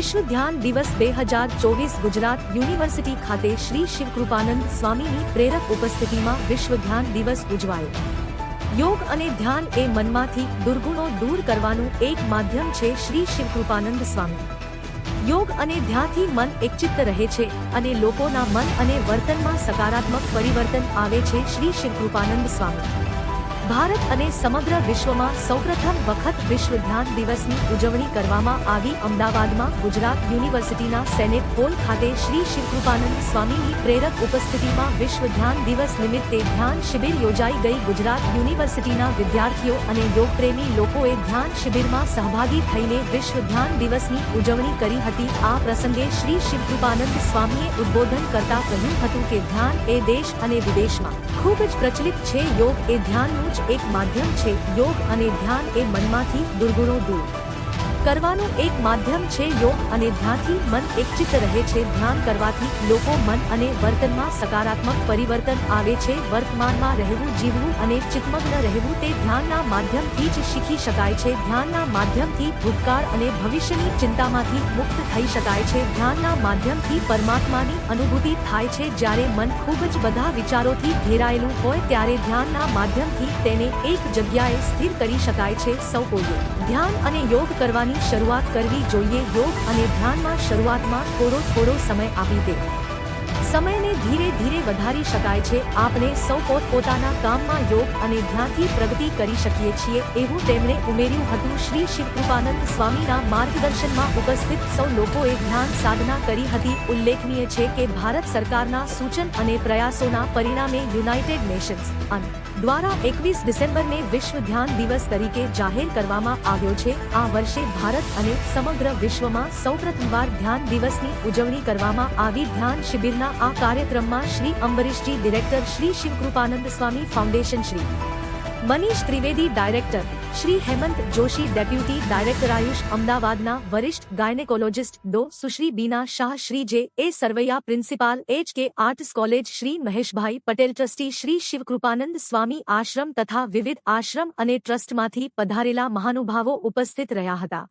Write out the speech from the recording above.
વિશ્વ ધ્યાન દિવસ બે હજાર ચોવીસ ગુજરાત યુનિવર્સિટી ખાતે શ્રી શિવકૃપાનંદ સ્વામીની પ્રેરક ઉપસ્થિતિમાં વિશ્વ ધ્યાન દિવસ ઉજવાયો. યોગ અને ધ્યાન એ મનમાંથી દુર્ગુણો દૂર કરવાનું એક માધ્યમ છે શ્રી શિવકૃપાનંદ સ્વામી. યોગ અને ધ્યાનથી મન એકચિત્ત રહે છે અને લોકોના મન અને વર્તનમાં સકારાત્મક પરિવર્તન આવે છે શ્રી શિવકૃપાનંદ સ્વામી. ભારત અને સમગ્ર વિશ્વમાં સૌપ્રથમ વખત વિશ્વ ધ્યાન દિવસની ઉજવણી કરવામાં આવી. અમદાવાદમાં ગુજરાત યુનિવર્સિટીના સેનેટ હોલ ખાતે શ્રી શિવકૃપાનંદ સ્વામીની પ્રેરક ઉપસ્થિતિમાં વિશ્વ ધ્યાન દિવસ નિમિત્તે ધ્યાન શિબિર યોજાઈ ગઈ. ગુજરાત યુનિવર્સિટીના વિદ્યાર્થીઓ અને યોગપ્રેમી લોકોએ ધ્યાન શિબિરમાં સહભાગી થઈને વિશ્વ ધ્યાન દિવસની ઉજવણી કરી હતી. આ પ્રસંગે શ્રી શિવકૃપાનંદ સ્વામીએ ઉદ્બોધન કરતા કહ્યું હતું કે, ધ્યાન એ દેશ અને વિદેશમાં ખૂબ જ પ્રચલિત છે. યોગ એ ધ્યાનનું જ એક માધ્યમ છે યોગ અને ધ્યાન એ મનમાંથી દુર્ગુણો દૂર. કરવાનું એક માધ્યમ છે યોગ અને ધ્યાનથી મન એકચિત રહે છે. ધ્યાન કરવાથી લોકો મન અને વર્તનમાં સકારાત્મક પરિવર્તન આવે છે. વર્તમાનમાં રહેવું, જીવવું અને ચિત્તમગ્ન રહેવું તે ધ્યાનના માધ્યમથી જ શીખી શકાય છે. ધ્યાનના માધ્યમથી ભૂતકાળ અને ભવિષ્યની ચિંતામાંથી મુક્ત થઈ શકાય છે. ધ્યાનના માધ્યમથી પરમાત્માની અનુભૂતિ થાય છે. જ્યારે મન ખૂબ જ બધા વિચારોથી ઘેરાયેલું હોય ત્યારે ધ્યાનના માધ્યમથી તેને એક જગ્યાએ સ્થિર કરી શકાય છે. સૌ કોઈએ ધ્યાન અને યોગ કરવાની કરવાની શરૂઆત કરવી જોઈએ. યોગ અને ધ્યાનમાં શરૂઆતમાં થોડો થોડો સમય આપી દે. સમયને ધીરે ધીરે વધારી શકાય છે. આપણે સૌ પોતપોતાના કામમાં યોગ અને ધ્યાનથી પ્રગતિ કરી શકીએ છીએ એવું તેમણે ઉમેર્યું હતું. શ્રી શિવકૃપાનંદ સ્વામીના માર્ગદર્શનમાં ઉપસ્થિત સૌ લોકોએ ધ્યાન સાધના કરી હતી. ઉલ્લેખનીય છે કે ભારત સરકારના સૂચન અને પ્રયાસોના પરિણામે યુનાઇટેડ નેશન્સ અન દ્વારા એકવીસ ડિસેમ્બરને વિશ્વ ધ્યાન દિવસ તરીકે જાહેર કરવામાં આવ્યો છે. આ વર્ષે ભારત અને સમગ્ર વિશ્વમાં સૌપ્રથમવાર ધ્યાન દિવસની ઉજવણી કરવામાં આવી. ધ્યાન શિબિરના આ કાર્યક્રમમાં Shri Ambarishji, director Shri Shivkrupanand Swami, foundation Shri Manish Trivedi, director Shri Hemant Joshi, deputy director Ayush અમદાવાદના વરિષ્ઠ gynaecologist Dr. Sushri Bina Shah, Shri J. A. Sarvaiya, principal H. K. Arts college, Shri Maheshbhai Patel, trustee Shri Shivkrupanand Swami Ashram તથા વિવિધ આશ્રમ અને ટ્રસ્ટમાંથી પધારેલા મહાનુભાવો ઉપસ્થિત રહ્યા હતા.